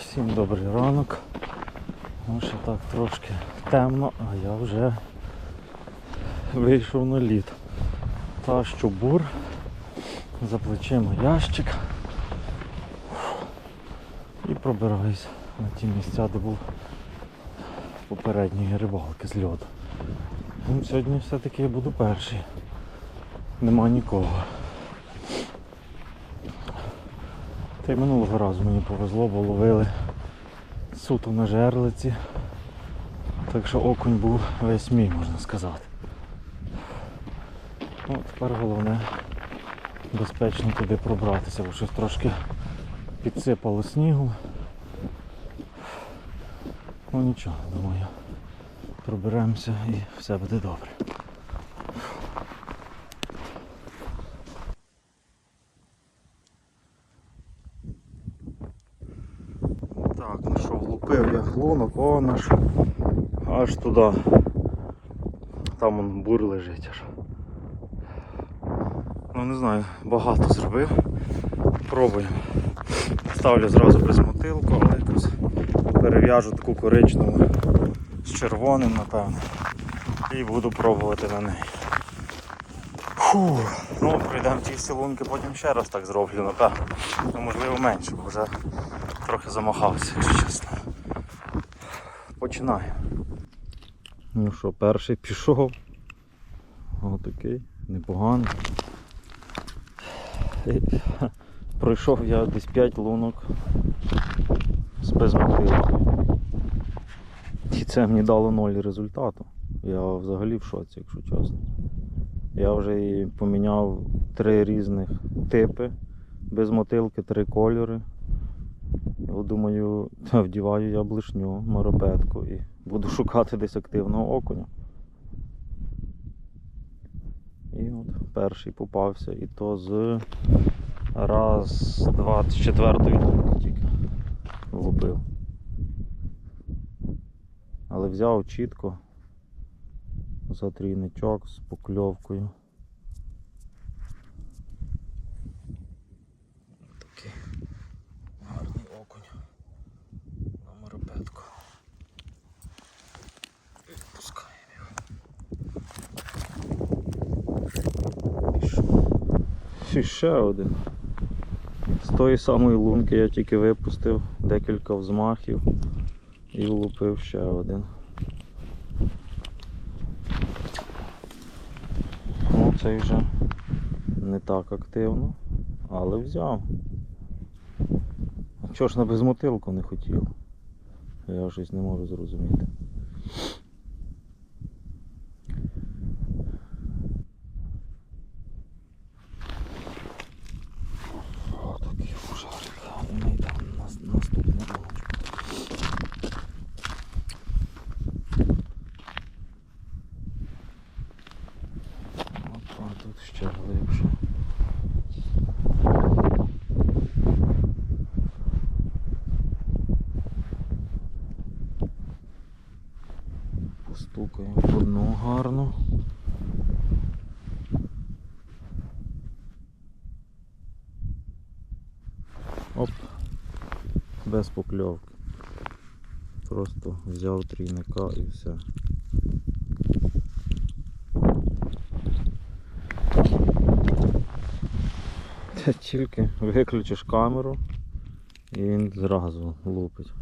Всім добрий ранок. Ну, ще так трошки темно, а я вже вийшов на лід. Тащу бур, за плечима ящик і пробираюсь на ті місця, де був попередньої рибалки з льоду. Ну, сьогодні все-таки я буду перший. Нема нікого. Та й минулого разу мені повезло, бо ловили суто на жерлиці. Так що окунь був весь мій, можна сказати. Ну, тепер головне безпечно туди пробратися, бо щось трошки підсипало снігу. Ну нічого, думаю, проберемося і все буде добре. Так, ну що, влупив я глунок, о наш аж туди. Там он бур лежить аж. Ну не знаю, багато зробив. Пробуємо. Ставлю зразу мотилку, але якось перев'яжу таку коричневу з червоним, напевно. І буду пробувати на неї. Фу. Ну, прийдемо ті всі потім ще раз так зроблю, напевно. Ну, можливо менше, бо вже трохи замахався, якщо чесно. Починаю. Ну що, перший пішов. Отакий, непоганий. Пройшов я десь 5 лунок з безмотилкою. І це мені дало ноль результату. Я взагалі в шоці, якщо чесно. Я вже і поміняв три різних типи без мотилки, три кольори. Я думаю, вдіваю я блишню, моропетку і буду шукати десь активного окуня. І от перший попався, і то з раз, два, з тільки влупив. Але взяв чітко за трійничок з покльовкою. Такий гарний окунь на моропетку. Відпускаємо його. Пішов. І ще один. З тої самої лунки я тільки випустив декілька взмахів і влупив ще один. Ну, цей вже не так активно, але взяв. А чого ж на безмотилку не хотів? Я щось не можу зрозуміти. О, такий фужарик. Ми йдемо на наступну луночку. Опа, тут ще глибше. Постукаємо в одну гарну. Оп, без покльовки. Просто взяв трійника і все. Тільки виключиш камеру і він зразу лупить.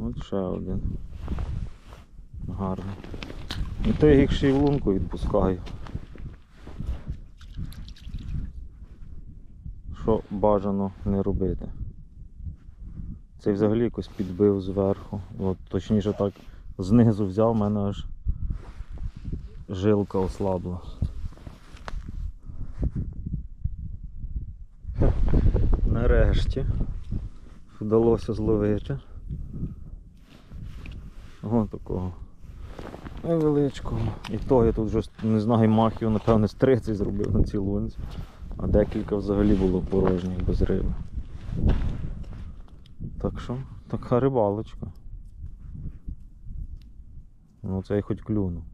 От ще один. Гарний. І то я їх ще в лунку відпускаю. Що бажано не робити. Цей взагалі якось підбив зверху. От, точніше так знизу взяв, в мене аж жилка ослабла. Нарешті вдалося зловити. Ось такого невеличкого. І то я тут вже не знаю, махів, напевне, з 30 зробив на цій лунці. А декілька взагалі було порожніх без риби. Так що, така рибалочка. Ну це я хоч клюнув.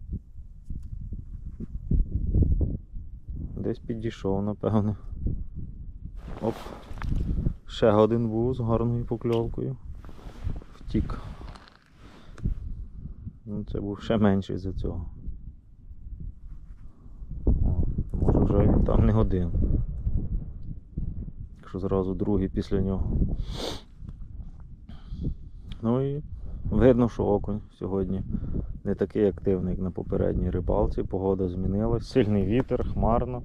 Десь підійшов, напевно. Оп. Ще один був з гарною покльовкою. Втік. Ну, це був ще менший за цього. О, може вже він там не один. Якщо зразу другий після нього. Ну і видно, що окунь сьогодні не такий активний, як на попередній рибалці. Погода змінилась, сильний вітер, хмарно.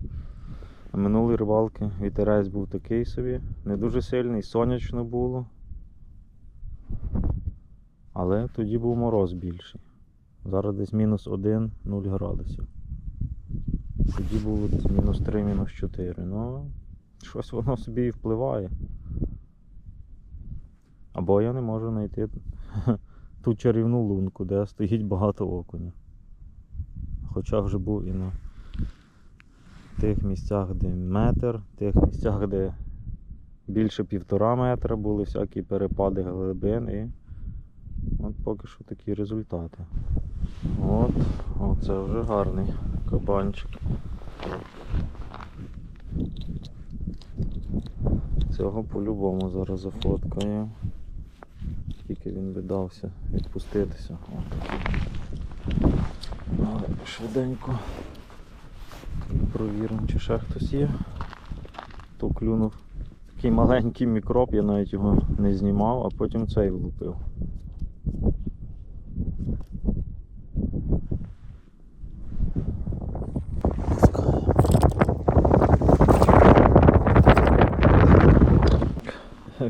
А минулої рибалки вітерець був такий собі, не дуже сильний, сонячно було. Але тоді був мороз більший. Зараз десь мінус 1, 0 градусів. Тоді було десь мінус 3, мінус 4. Ну, щось воно собі і впливає. Або я не можу знайти ту чарівну лунку, де стоїть багато окуня. Хоча вже був і на тих місцях, де метр, тих місцях, де більше півтора метра були всякі перепади глибин і от поки що такі результати. От, оце вже гарний кабанчик. Цього по-любому зараз зафоткаю. Тільки він би дався відпуститися. От. Швиденько провіримо, чи ще хтось є. То клюнув такий маленький мікроб, я навіть його не знімав, а потім цей влупив.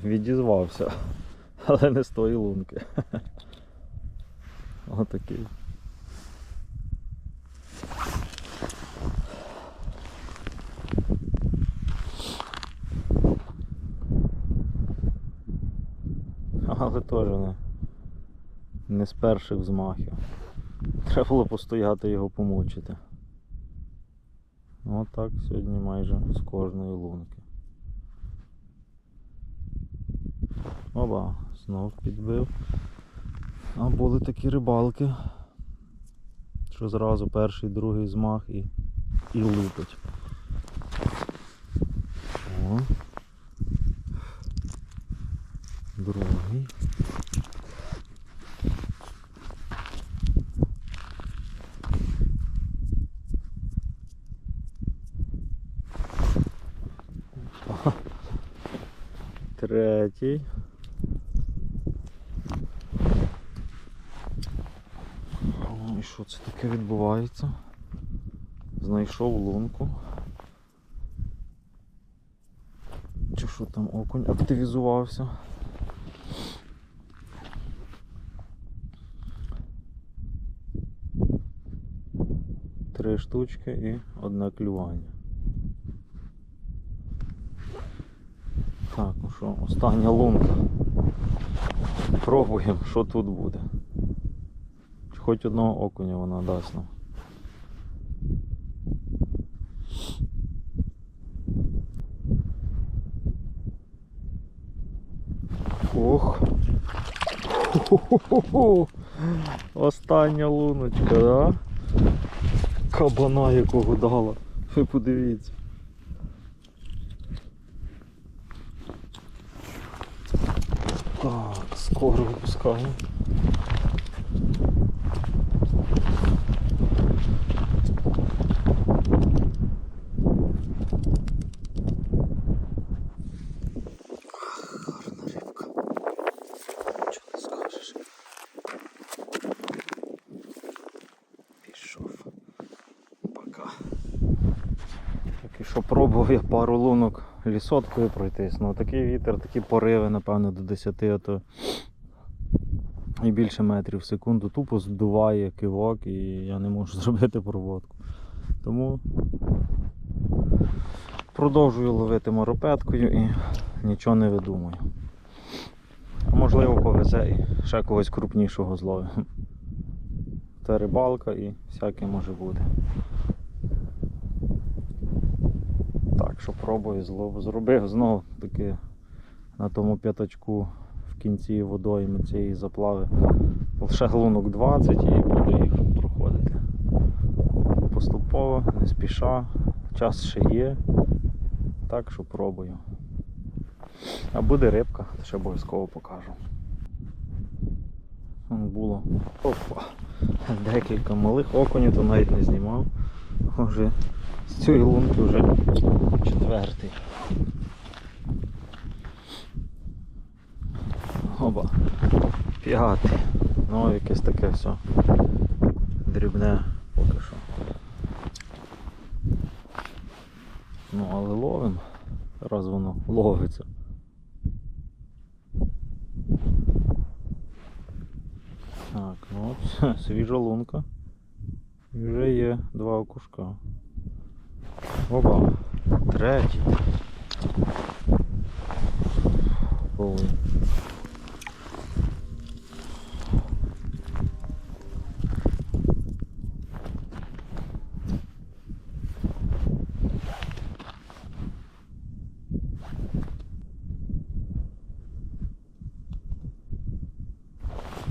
Відізвався, але не з тої лунки. Отакий. Але теж не, не з перших взмахів. Треба було постояти його помучити. Отак сьогодні майже з кожної лунки. Оба, знов підбив. А були такі рибалки, що зразу перший, другий змах і, і лупить. О. Другий. Третій. О, І що це таке відбувається? Знайшов лунку. Чи що там окунь активізувався? Три штучки і одне клювання. Так, ну що, остання лунка. Пробуємо, що тут буде. Чи Хоч одного окуня вона дасть нам. Ох. Ху-ху-ху-ху. Остання луночка, да? Кабана якого дала. Ви подивіться. Так, скоро випускаємо. Гарна рибка. Нічого не скажеш. Пішов. Пока. Поки що пробував я пару лунок лісоткою пройтись. Ну такий вітер, такі пориви, напевно, до 10, а то і більше метрів в секунду. Тупо здуває кивок і я не можу зробити проводку. Тому продовжую ловити моропеткою і нічого не видумую. А можливо повезе і ще когось крупнішого зловив. Це рибалка і всяке може бути. Так що пробую. Зробив знову таки на тому п'ятачку в кінці водойми цієї заплави лише глунок 20 і буду їх проходити. Поступово, не спіша, час ще є. Так що пробую. А буде рибка, ще обов'язково покажу. Було опа, декілька малих окунів, то навіть не знімав. Вже з цієї лунки вже четвертий. Оба. П'ятий. Ну, якесь таке все. Дрібне поки що. Ну, але ловим, раз воно ловиться. Так, ну от свіжа лунка. І вже є два окушка. Опа, третій. Ой.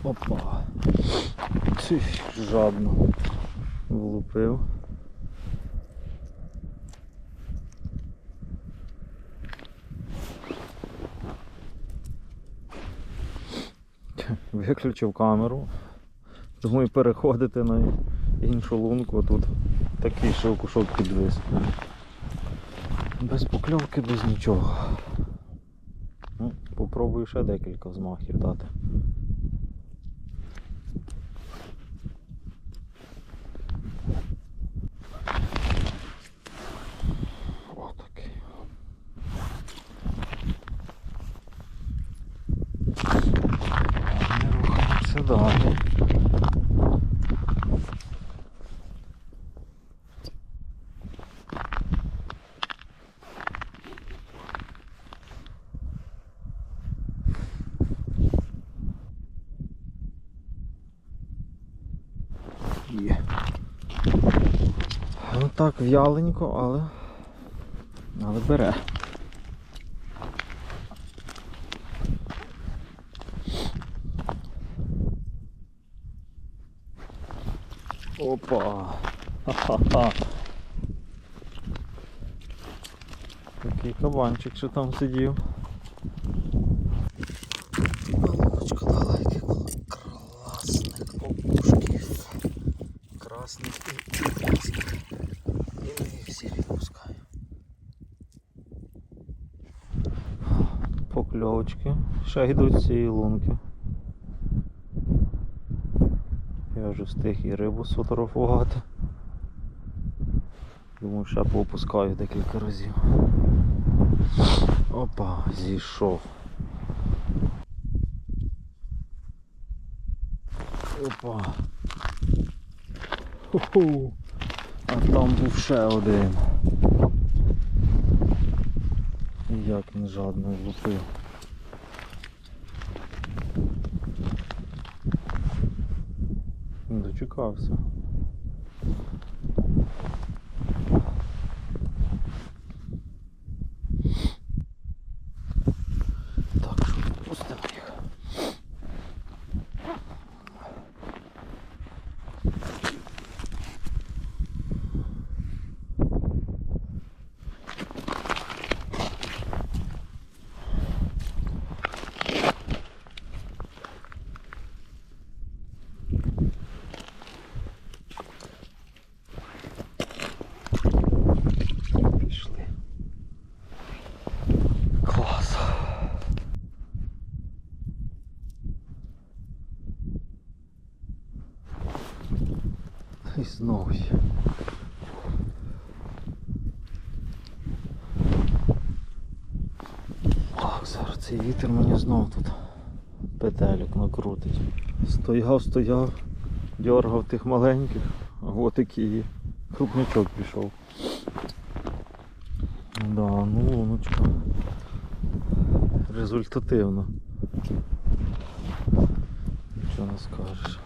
Опа. Чи, жадно влупив. Виключив камеру. Думаю переходити на іншу лунку, тут такий ще окушок підвис. Без покльовки, без нічого. Ну, попробую ще декілька взмахів дати. Отакий. Не рухаємося далі. Є. Ну так, в'яленько, але. Але бере. Опа! Ха-ха-ха! Такий кабанчик, що там сидів. Ще йдуть з цієї лунки. Я вже встиг і рибу сфотографувати. Думаю, ще поопускаю декілька разів. Опа, зійшов. Опа. Ху-ху. А там був ще один. Як він жадно влупив. Дочекався. Знову. Так, зараз цей вітер мені знов тут петелек накрутить. Стояв, стояв, дергав тих маленьких, а от який крупнячок пішов. Да, ну луночка. Результативно. Нічого не скажеш.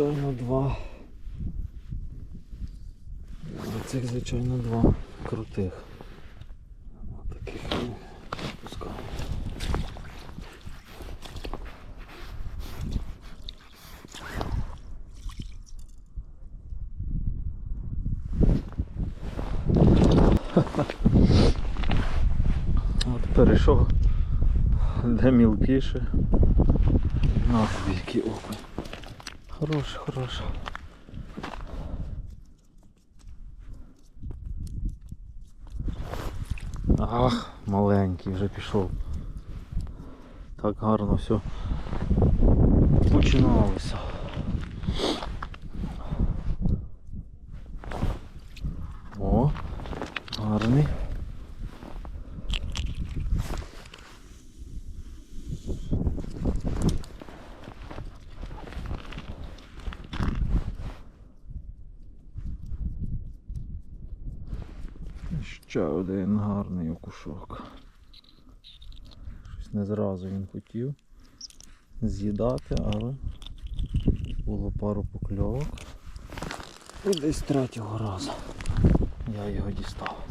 звичайно, два. Оцих, звичайно, два крутих. Таких ми. От перейшов де мілкіше. На дві які опи. Хороший, хороший. Ах, маленький вже пішов. Так гарно все починалося. О, гарний. Ще один гарний окушок. Щось не зразу він хотів з'їдати, але було пару покльовок. І десь третього разу я його дістав.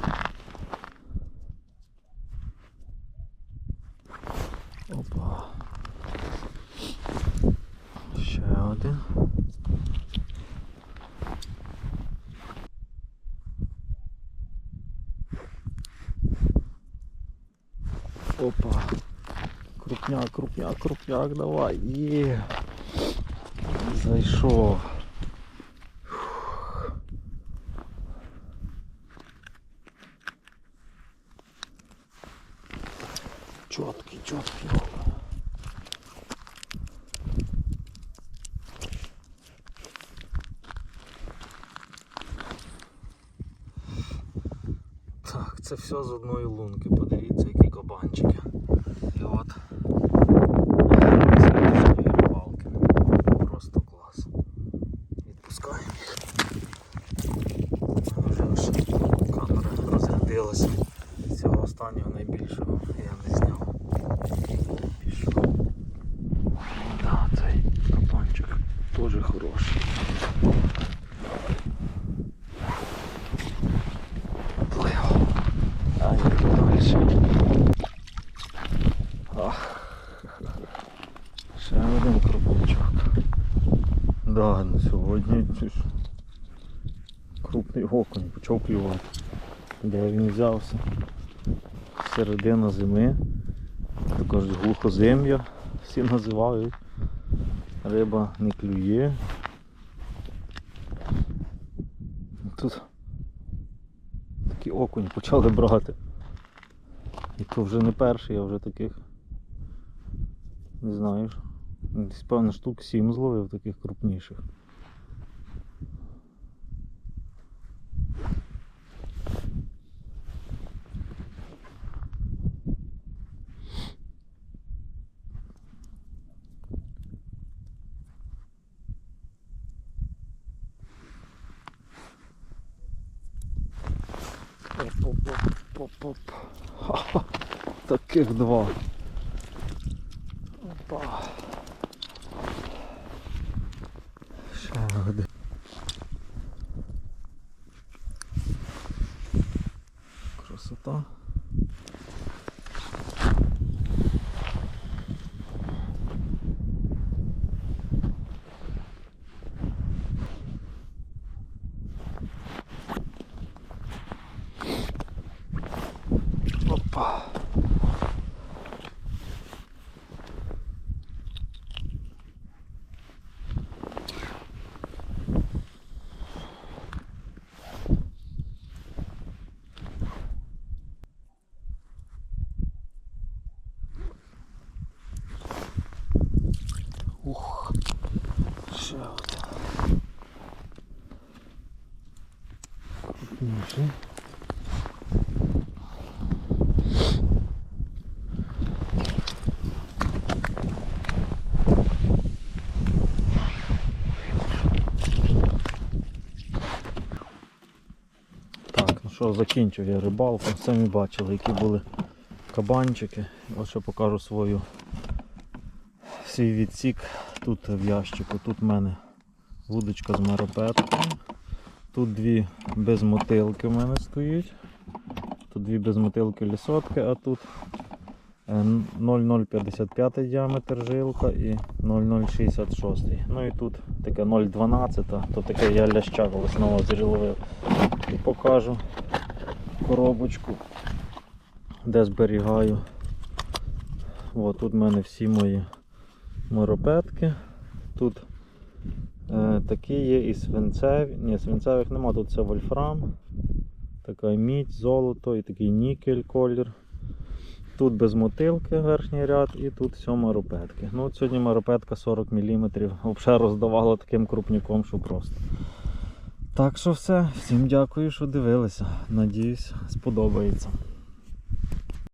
Опа. Ще один. Опа. Крупняк, крупняк, крупняк, давай. Є. Зайшов. Чоткий, чоткий. Так, це все з одної лунки. Подивіться, які кабанчики. І от сьогоднішньої рибалки. Просто клас. Відпускаємо їх. Вже аж камера розрядилася. Цього останнього найбільшого я не зняв. Пішов. Да, цей кабанчик теж хороший. Плив. А їду далі. Ах. Ще один крупничок. Да, на сьогодні крупний окунь почав клювати. Де він взявся? Середина зими. Також глухозим'я всі називають. Риба не клює. Тут такі окунь почали брати. І то вже не перший, я вже таких не знаю. Десь певно штук 7 зловив таких крупніших. Оп-оп-оп-оп-оп. Таких два. Опа. Ще один. Красота. Опа. Ух, ще один. Крупніший. Так, ну що, закінчив я рибалку. Самі бачили, які були кабанчики. От ще покажу свою свій відсік тут в ящику. Тут в мене вудочка з маропеткою. Тут дві безмотилки в мене стоять. Тут дві безмотилки лісотки, а тут е, 0,055 діаметр жилка і 0,066. Ну і тут таке 0,12, то таке я ляща колись на озері. І покажу коробочку, де зберігаю. От тут в мене всі мої моропетки. Тут е, такі є і свинцеві. Ні, свинцевих нема, тут це вольфрам. Така мідь, золото і такий нікель колір. Тут без мотилки верхній ряд і тут все маропетки. Ну от сьогодні маропетка 40 мм. Взагалі роздавала таким крупняком, що просто. Так що все. Всім дякую, що дивилися. Надіюсь, сподобається.